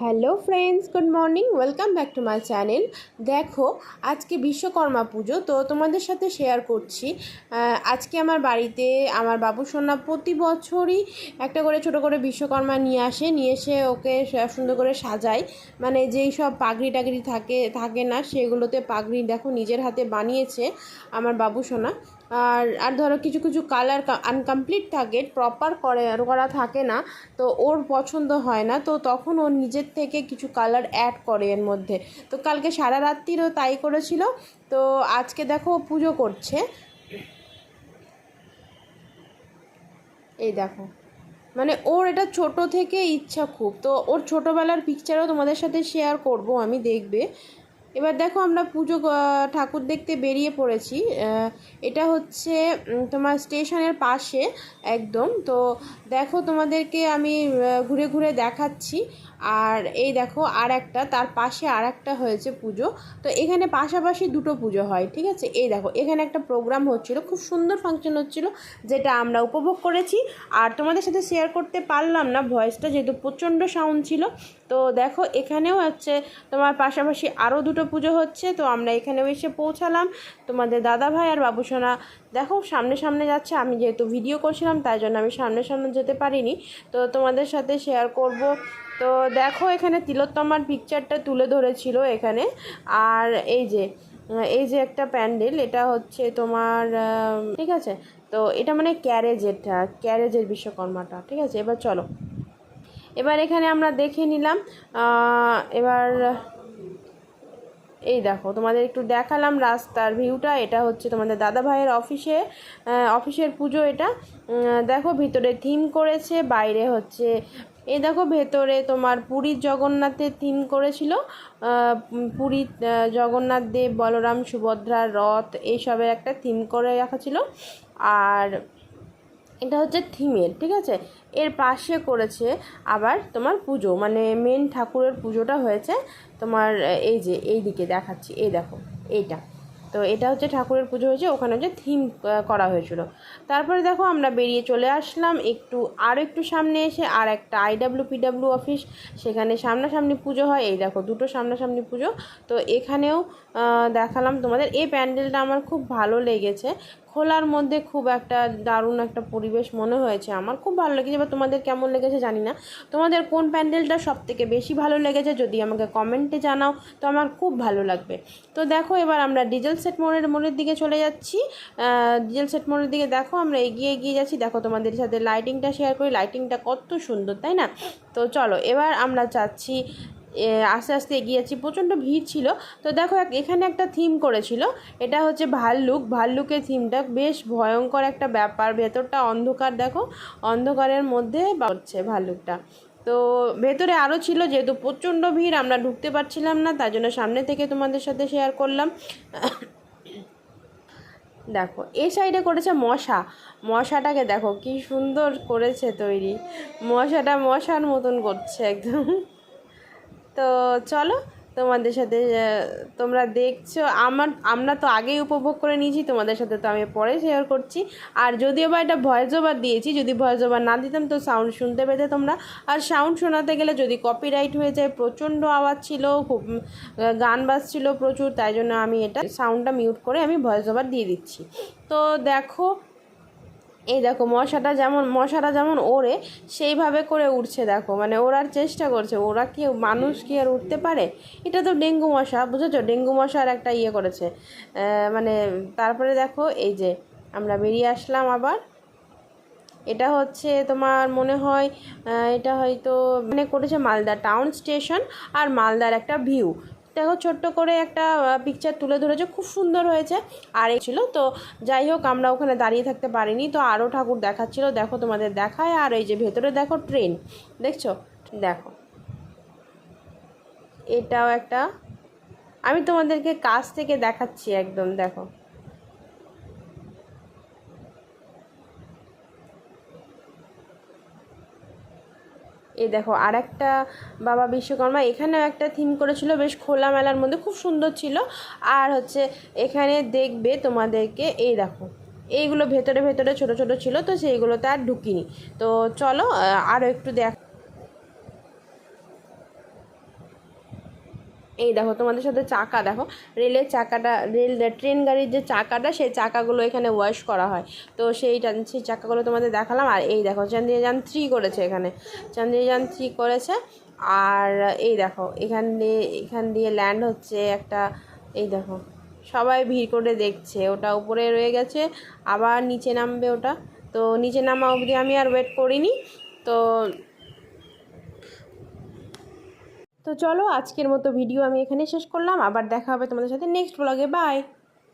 Hello friends, good morning, welcome back to my channel. দেখো, আজকে বিশ্বকর্মা পুজো, তো তোমাদের সাথে শেয়ার করছি। আজকে আমার বাড়িতে আমার বাবু সোনা প্রতি বছরই একটা করে ছোট করে বিশ্বকর্মা নিয়ে আসে, নিয়ে এসে ওকে সুন্দর করে সাজায়। মানে যেই সব পাগড়ি টাগড়ি থাকে থাকে না, সেগুলোতে পাগড়ি দেখো নিজের হাতে বানিয়েছে আমার বাবু সোনা। আর আর ধরো কিছু কিছু কালার আনকমপ্লিট থাকে প্রপার করে করা থাকে না, তো ওর পছন্দ হয় না, তো তখন ও নিজের থেকে কিছু কালার অ্যাড করে এর মধ্যে। তো কালকে সারা রাত্রিরও তাই করেছিল, তো আজকে দেখো পুজো করছে। এই দেখো মানে ওর এটা ছোট থেকে ইচ্ছা খুব, তো ওর ছোটোবেলার পিকচারও তোমাদের সাথে শেয়ার করব, আমি দেখবে। এবার দেখো আমরা পুজো ঠাকুর দেখতে বেরিয়ে পড়েছি। এটা হচ্ছে তোমার স্টেশনের পাশে একদম। তো দেখো তোমাদেরকে আমি ঘুরে ঘুরে দেখাচ্ছি। আর এই দেখো আর একটা তার পাশে আর একটা হয়েছে পুজো। তো এখানে পাশাপাশি দুটো পুজো হয়, ঠিক আছে? এই দেখো, এখানে একটা প্রোগ্রাম হচ্ছিল, খুব সুন্দর ফাংশন হচ্ছিল, যেটা আমরা উপভোগ করেছি। আর তোমাদের সাথে শেয়ার করতে পারলাম না ভয়েসটা যেহেতু প্রচণ্ড সাউন্ড ছিল। তো দেখো, এখানেও হচ্ছে তোমার পাশাপাশি আরও দুটো পুজো হচ্ছে। তো আমরা এখানেও এসে পৌঁছালাম। তোমাদের দাদা ভাই আর বাবুসোনা দেখো, সামনে সামনে যাচ্ছে। আমি যেহেতু ভিডিও করছিলাম, তাই জন্য আমি সামনে সামনে যেতে পারিনি। তো তোমাদের সাথে শেয়ার করব। তো দেখো এখানে তিলোত্তমার পিকচারটা তুলে ধরেছিল এখানে। আর এই যে এই যে একটা প্যান্ডেল, এটা হচ্ছে তোমার ঠিক আছে? তো এটা মানে ক্যারেজেরটা, ক্যারেজের বিশ্বকর্মাটা, ঠিক আছে? এবার চলো। এবার এখানে আমরা দেখে নিলাম এবার, এই দেখো, তোমাদের একটু দেখালাম রাস্তার ভিউটা এটা হচ্ছে তোমাদের দাদা ভাইয়ের অফিসে অফিসের পুজো এটা। দেখো, ভিতরে থিম করেছে, বাইরে হচ্ছে এই দেখো ভেতরে তোমার পুরীর জগন্নাথের থিম করেছিল। পুরীর জগন্নাথ দেব, বলরাম সুভদ্রার রথ এইসবের একটা থিম করে রাখা ছিল। আর এটা হচ্ছে থিমের ঠিক আছে? এর পাশে করেছে আবার তোমার পুজো মানে মেন ঠাকুরের পুজোটা হয়েছে। তোমার, এই যে এই দিকে দেখাচ্ছি, এই দেখো, এইটা। তো এটা হচ্ছে ঠাকুরের পুজো হয়েছে, ওখানে হচ্ছে থিম করা হয়েছিল। তারপরে দেখো আমরা বেরিয়ে চলে আসলাম, একটু আরও একটু সামনে এসে আর একটা আইডাব্লিউ পিডাব্লিউ অফিস সেখানে সামনাসামনি পুজো হয়। এই দেখো, দুটো সামনাসামনি পুজো। তো এখানেও দেখালাম তোমাদের। এই প্যান্ডেলটা আমার খুব ভালো লেগেছে। খোলার মধ্যে খুব একটা দারুণ একটা পরিবেশ মনে হয়েছে আমার। খুব ভালো লেগেছে, এবার তোমাদের কেমন লেগেছে জানি না। তোমাদের কোন প্যান্ডেলটা সব থেকে বেশি ভালো লেগেছে, যদি আমাকে কমেন্টে জানাও, তো আমার খুব ভালো লাগবে। তো দেখো, এবার আমরা ডিজেল সেট মোড়ের মোড়ের দিকে চলে যাচ্ছি। ডিজেল সেট মোড়ের দিকে দেখো আমরা এগিয়ে এগিয়ে যাচ্ছি। দেখো তোমাদের সাথে লাইটিংটা শেয়ার করি। লাইটিংটা কত সুন্দর তাই না? তো চলো এবার আমরা যাচ্ছি এ, আস্তে আস্তে এগিয়ে যাচ্ছি। প্রচণ্ড ভিড় ছিল। তো দেখো এখানে একটা থিম করেছিল। এটা হচ্ছে ভাল্লুক। ভাল্লুকের থিমটা বেশ ভয়ঙ্কর একটা ব্যাপার। ভেতরটা অন্ধকার দেখো। অন্ধকারের মধ্যে হচ্ছে ভাল্লুকটা। তো ভেতরে আরও ছিল যেহেতু প্রচণ্ড ভিড়, আমরা ঢুকতে পারছিলাম না, তার জন্য সামনে থেকে তোমাদের সাথে শেয়ার করলাম। দেখো, এই সাইডে করেছে মশা। মশাটাকে দেখো, কি সুন্দর করেছে তৈরি। মশাটা মশার মতন করছে একদম। তো চলো তোমাদের সাথে তোমরা দেখছ, আমার, আমরা তো আগেই উপভোগ করে নিয়েছি, তোমাদের সাথে তো আমি পরে শেয়ার করছি। আর যদিও বা এটা ভয়েস ওভার দিয়েছি, যদি ভয়েস ওভার না দিতাম তো সাউন্ড শুনতে পেতে তোমরা। আর সাউন্ড শোনাতে গেলে যদি কপিরাইট হয়ে যায়, প্রচণ্ড আওয়াজ ছিল, খুব গান বাজছিল প্রচুর, তাই জন্য আমি এটা সাউন্ডটা মিউট করে আমি ভয়েস ওভার দিয়ে দিচ্ছি। তো দেখো এই দেখো, মশাটা যেমন মশাটা যেমন ওড়ে, সেইভাবে করে উঠছে দেখো। মানে ওড়ার চেষ্টা করছে। ওরা কি মানুষ কি আর উঠতে পারে? এটা তো ডেঙ্গু মশা, বুঝেছ? ডেঙ্গু মশার একটা ইয়ে করেছে। মানে তারপরে দেখো, এই যে আমরা বেরিয়ে আসলাম আবার। এটা হচ্ছে তোমার মনে হয় এটা হয়তো মানে করেছে মালদা টাউন স্টেশন আর মালদার একটা ভিউ। দেখো, ছোট্ট করে একটা পিকচার তুলে ধরেছে, খুব সুন্দর হয়েছে। আর ছিল, তো যাই হোক, আমরা ওখানে দাঁড়িয়ে থাকতে পারিনি, তো আরও ঠাকুর দেখাচ্ছিল, দেখো তোমাদের দেখায়, আর এই যে ভেতরে দেখো ট্রেন দেখছ? দেখো। এটাও একটা, আমি তোমাদেরকে কাছ থেকে দেখাচ্ছি একদম, দেখো। এই দেখো আর একটা বাবা বিশ্বকর্মা, এখানেও একটা থিম করেছিল, বেশ খোলা মেলার মধ্যে, খুব সুন্দর ছিল। আর হচ্ছে, এখানে দেখবে তোমাদেরকে, এই দেখো, এইগুলো ভেতরে ভেতরে ছোট ছোট ছিল, তো সেইগুলোতে আর ঢুকিনি। তো চলো আরও একটু দেখ এই দেখো, তোমাদের সাথে চাকা দেখো। রেলের চাকাটা, রেল, ট্রেন গাড়ির যে চাকাটা, সেই চাকাগুলো এখানে ওয়াশ করা হয়। তো সেইটা সেই চাকাগুলো তোমাদের দেখালাম। আর এই দেখো, চন্দ্রযান থ্রি করেছে এখানে। চন্দ্রযান থ্রি করেছে। আর এই দেখো, এখান দিয়ে এখান দিয়ে ল্যান্ড হচ্ছে একটা, এই দেখো, সবাই ভিড় করে দেখছে। ওটা উপরে রয়ে গেছে, আবার নিচে নামবে ওটা। তো নিচে নামা অবধি আমি আর ওয়েট করিনি। তো তো চলো আজকের মতো ভিডিও আমি এখানে শেষ করলাম। আবার দেখা হবে তোমাদের সাথে নেক্সট ব্লগে বাই